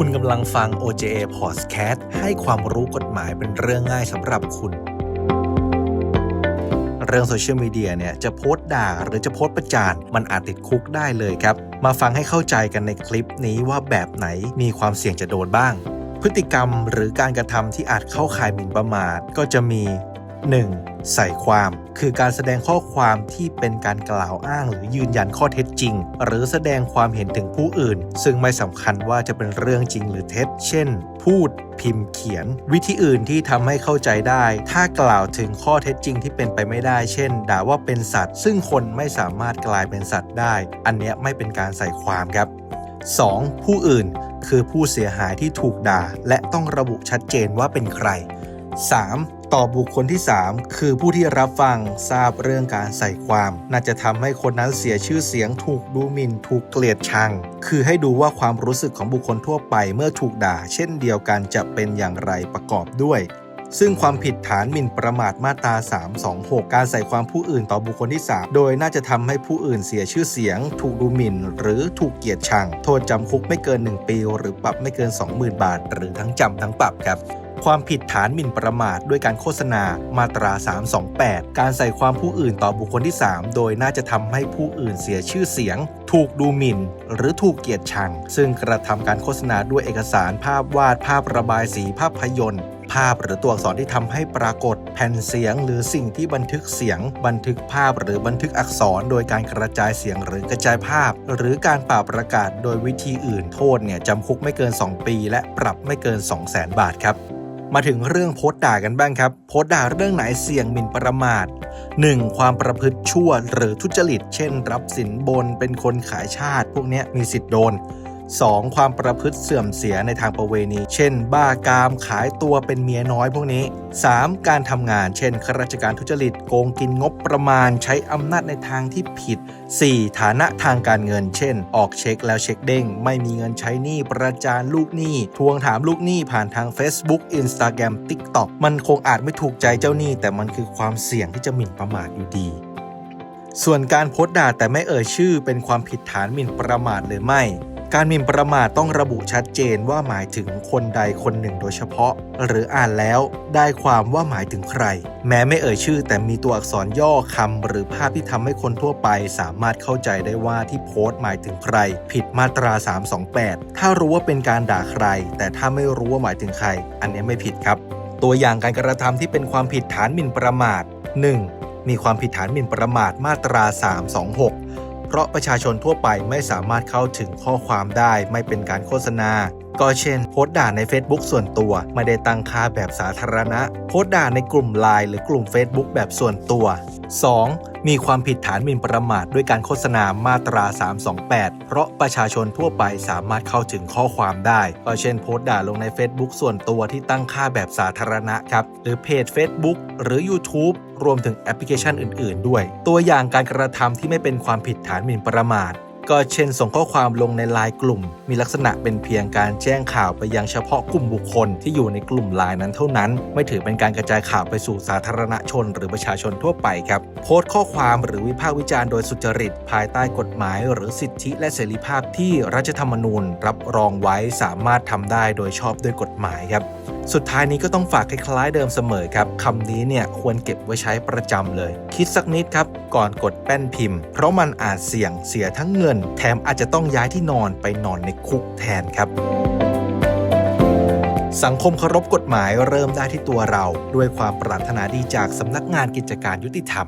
คุณกำลังฟัง OJA Podcast ให้ความรู้กฎหมายเป็นเรื่องง่ายสำหรับคุณ เรื่องโซเชียลมีเดียเนี่ยจะโพสต์ด่าหรือจะโพสต์ประจานมันอาจติดคุกได้เลยครับ มาฟังให้เข้าใจกันในคลิปนี้ว่าแบบไหนมีความเสี่ยงจะโดนบ้าง พฤติกรรมหรือการกระทำที่อาจเข้าข่ายหมิ่นประมาท ก็จะมี 1. ใส่ความคือการแสดงข้อความที่เป็นการกล่าวอ้างหรือยืนยันข้อเท็จจริง หรือแสดงความเห็นถึงผู้อื่น ซึ่งไม่สำคัญว่าจะเป็นเรื่องจริงหรือเท็จ เช่น พูด พิมพ์เขียน วิธีอื่นที่ทำให้เข้าใจได้ ถ้ากล่าวถึงข้อเท็จจริงที่เป็นไปไม่ได้ เช่น ด่าว่าเป็นสัตว์ ซึ่งคนไม่สามารถกลายเป็นสัตว์ได้ อันเนี้ยไม่เป็นการใส่ความครับ 2. ผู้อื่น คือผู้เสียหายที่ถูกด่า และต้องระบุชัดเจนว่าเป็นใคร 3. ต่อบุคคลที่ 3 คือผู้ที่รับฟังทราบเรื่องการใส่ความ น่าจะทำให้คนนั้นเสียชื่อเสียง ถูกดูหมิ่น ถูกเกลียดชัง คือให้ดูว่าความรู้สึกของบุคคลทั่วไปเมื่อถูกด่า เช่นเดียวกันจะเป็นอย่างไรประกอบด้วยซึ่งความผิดฐานหมิ่นประมาทมาตรา 326 การใส่ความผู้อื่นต่อบุคคลที่ 3 โดยน่าจะทำให้ผู้อื่นเสียชื่อเสียง ถูกดูหมิ่น หรือถูกเกลียดชัง โทษจำคุกไม่เกิน 1 ปี หรือปรับไม่เกิน 20,000 บาท หรือทั้งจำทั้งปรับครับ ความผิดฐานหมิ่นประมาทด้วยการโฆษณามาตรา 328 การใส่ความผู้อื่นต่อบุคคลที่ 3 โดยน่าจะทำให้ผู้อื่นเสียชื่อเสียง ถูกดูหมิ่น หรือถูกเกลียดชัง ซึ่งกระทำการโฆษณาด้วยเอกสารภาพวาดภาพระบายสีภาพยนตร์ภาพหรือตัวอักษรที่ทำให้ปรากฏแผ่นเสียง หรือสิ่งที่บันทึกเสียง บันทึกภาพหรือบันทึกอักษร โดยการกระจายเสียงหรือกระจายภาพ หรือการป่าประกาศโดยวิธีอื่นโทษเนี่ยจำคุกไม่เกิน 2 ปี และปรับไม่เกิน 2 0 0 0 0 0 บาทครับ มาถึงเรื่องโพสต์ด่ากันบ้างครับ โพสต์ด่าเรื่องไหนเสี่ยงหมิ่นประมาท 1. ความประพฤติชั่วหรือทุจริต เช่น รับสินบนเป็นคนขายชาติ พวกนี้มีสิทธิ์โดน 2. ความประพฤติเสื่อมเสียในทางประเวณี เช่น บ้ากามขายตัวเป็นเมียน้อยพวกนี้ 3. การทำงาน เช่นข้าราชการทุจริตโกงกินงบประมาณใช้อำนาจในทางที่ผิด 4. ฐานะทางการเงิน เช่น ออกเช็คแล้วเช็คเด้ง ไม่มีเงินใช้หนี้ประจานลูกหนี้ทวงถามลูกหนี้ผ่านทาง Facebook Instagram TikTok มันคงอาจไม่ถูกใจเจ้าหนี้ แต่มันคือความเสี่ยงที่จะหมิ่นประมาทอยู่ดีส่วนการโพสต์ด่าแต่ไม่เอ่ยชื่อเป็นความผิดฐานหมิ่นประมาทหรือไม่ การหมิ่นประมาทต้องระบุชัดเจนว่าหมายถึงคนใดคนหนึ่งโดยเฉพาะ หรืออ่านแล้วได้ความว่าหมายถึงใคร แม้ไม่เอ่ยชื่อ แต่มีตัวอักษรย่อคำหรือภาพที่ทำให้คนทั่วไป สามารถเข้าใจได้ว่าที่โพสต์หมายถึงใคร ผิดมาตรา 328 ถ้ารู้ว่าเป็นการด่าใคร แต่ถ้าไม่รู้ว่าหมายถึงใคร อันนี้ไม่ผิดครับ ตัวอย่างการกระทำที่เป็นความผิดฐานหมิ่นประมาท 1. มีความผิดฐานหมิ่นประมาทมาตรา 326 เพราะประชาชนทั่วไปไม่สามารถเข้าถึงข้อความได้ไม่เป็นการโฆษณา ก็เช่น โพสต์ด่าใน Facebook ส่วนตัว ไม่ได้ตั้งค่าแบบสาธารณะ โพสต์ด่าในกลุ่มไลน์หรือกลุ่ม Facebook แบบส่วนตัว 2. มีความผิดฐานหมิ่นประมาทด้วยการโฆษณามาตรา 328 เพราะประชาชนทั่วไปสามารถเข้าถึงข้อความได้ ก็เช่นโพสต์ด่าลงใน Facebook ส่วนตัวที่ตั้งค่าแบบสาธารณะครับ หรือเพจ Facebook หรือ YouTube รวมถึงแอปพลิเคชันอื่น ๆ ด้วย ตัวอย่างการกระทำที่ไม่เป็นความผิดฐานหมิ่นประมาท ก็เช่นส่งข้อความลงในไลน์กลุ่ม มีลักษณะเป็นเพียงการแจ้งข่าวไปยังเฉพาะกลุ่มบุคคลที่อยู่ในกลุ่มไลน์นั้นเท่านั้น ไม่ถือเป็นการกระจายข่าวไปสู่สาธารณชน หรือประชาชนทั่วไปครับ โพสต์ข้อความหรือวิพากษ์วิจารณ์โดยสุจริต ภายใต้กฎหมาย หรือสิทธิและเสรีภาพที่รัฐธรรมนูญ รับรองไว้สามารถทำได้โดยชอบด้วยกฎหมายครับ สุดท้ายนี้ก็ต้องฝากคล้ายๆเดิมเสมอครับคำนี้เนี่ยควรเก็บไว้ใช้ประจำเลย คิดสักนิดครับก่อนกดแป้นพิมพ์ เพราะมันอาจเสี่ยงเสียทั้งเงิน แถมอาจจะต้องย้ายที่นอนไปนอนในคุกแทนครับสังคมเคารพกฎหมายเริ่มได้ที่ตัวเรา ด้วยความปรารถนาดีจากสำนักงานกิจการยุติธรรม